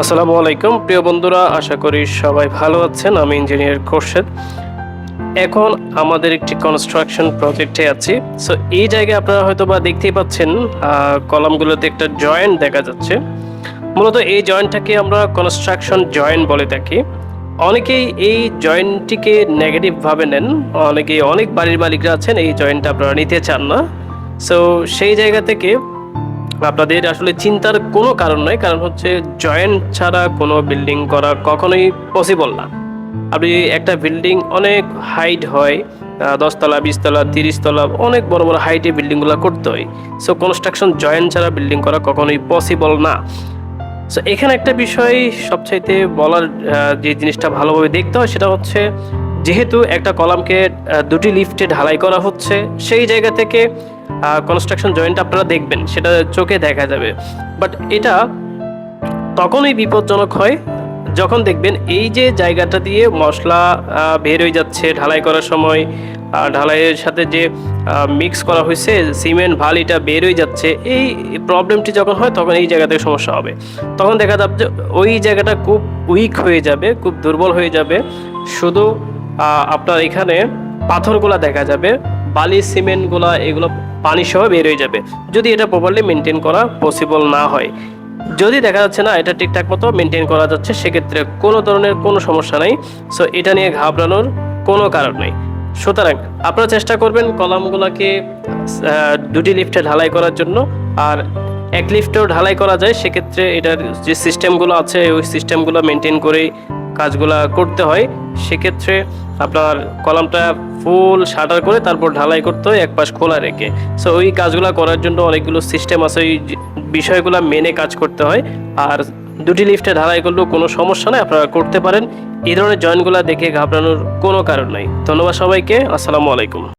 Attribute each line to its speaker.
Speaker 1: আসসালামু আলাইকুম। প্রিয় বন্ধুরা, আশা করি সবাই ভালো আছেন। আমি ইঞ্জিনিয়ার খোরশেদ। এখন আমাদের একটি কনস্ট্রাকশন প্রজেক্টে আছি। সো এই জায়গায় আপনারা হয়তো বা দেখতেই পাচ্ছেন কলামগুলোতে একটা জয়েন্ট দেখা যাচ্ছে। মূলত এই জয়েন্টটাকে আমরা কনস্ট্রাকশন জয়েন্ট বলে থাকি। অনেকেই এই জয়েন্টটিকে নেগেটিভভাবে নেন। অনেকেই অনেক বাড়ির মালিকরা আছেন, এই জয়েন্টটা আপনারা নিতে চান না। সো সেই জায়গা থেকে আপনাদের আসলে চিন্তার কোনো কারণ নয়, কারণ হচ্ছে জয়েন্ট ছাড়া কোনো বিল্ডিং করা কখনোই পসিবল না। আপনি একটা বিল্ডিং অনেক হাইট হয় দশতলা, বিশতলা, তিরিশতলা, অনেক বড় বড় হাইটে বিল্ডিংগুলো করতে হয়। সো কনস্ট্রাকশন জয়েন্ট ছাড়া বিল্ডিং করা কখনোই পসিবল না। সো এখানে একটা বিষয় সবচাইতে বলার যে জিনিসটা ভালোভাবে দেখতে হয় সেটা হচ্ছে যেহেতু একটা কলামকে দুটি লিফটে ঢালাই করা হচ্ছে, সেই জায়গা থেকে কনস্ট্রাকশন জয়েন্ট আপনারা দেখবেন, সেটা চোখে দেখা যাবে। বাট এটা তখনই বিপজ্জনক হয় যখন দেখবেন এই যে জায়গাটা দিয়ে মশলা বের হয়ে যাচ্ছে ঢালাই করার সময় ঢালাইয়ের সাথে যে মিক্স করা হয়েছে সিমেন্ট ভালিটা বের হয়ে যাচ্ছে, এই প্রবলেমটি যখন হয় তখন এই জায়গাতে সমস্যা হবে। তখন দেখা যাবে যে ওই জায়গাটা খুব উইক হয়ে যাবে, খুব দুর্বল হয়ে যাবে। শুধু আপনার এখানে পাথরগুলা দেখা যাবে। বালি সিমেন্টগুলা এগুলো পানি সহ বের হয়ে যাবে। যদি এটা প্রপারলি মেনটেন করা পসিবল না হয়। যদি দেখা যাচ্ছে না, এটা ঠিকঠাক মতো মেনটেন করা যাচ্ছে, সেক্ষেত্রে কোনো ধরনের কোনো সমস্যা নাই। সো এটা নিয়ে ঘাবড়ানোর কোনো কারণ নেই। সুতরাং আপনারা চেষ্টা করবেন কলামগুলোকে দুটি লিফটে ঢালাই করার জন্য। আর এক লিফটেও ঢালাই করা যায়, সেক্ষেত্রে এটার যে সিস্টেমগুলো আছে, ওই সিস্টেমগুলো মেনটেন করেই কাজগুলা করতে হয়, সেক্ষেত্রে আপনার কলামটা ফুল শাটার করে তারপর ঢালাই করতে হয় এক পাশ খোলা রেখে। সো ওই কাজগুলো করার জন্য অনেকগুলো সিস্টেম আছে, ওই বিষয়গুলো মেনে কাজ করতে হয়। আর দুটি লিফটে ঢালাই করলেও কোনো সমস্যা নেই, আপনারা করতে পারেন। এই ধরনের জয়েন্টগুলো দেখে ঘাবড়ানোর কোনো কারণ নাই। ধন্যবাদ সবাইকে, আসসালামু আলাইকুম।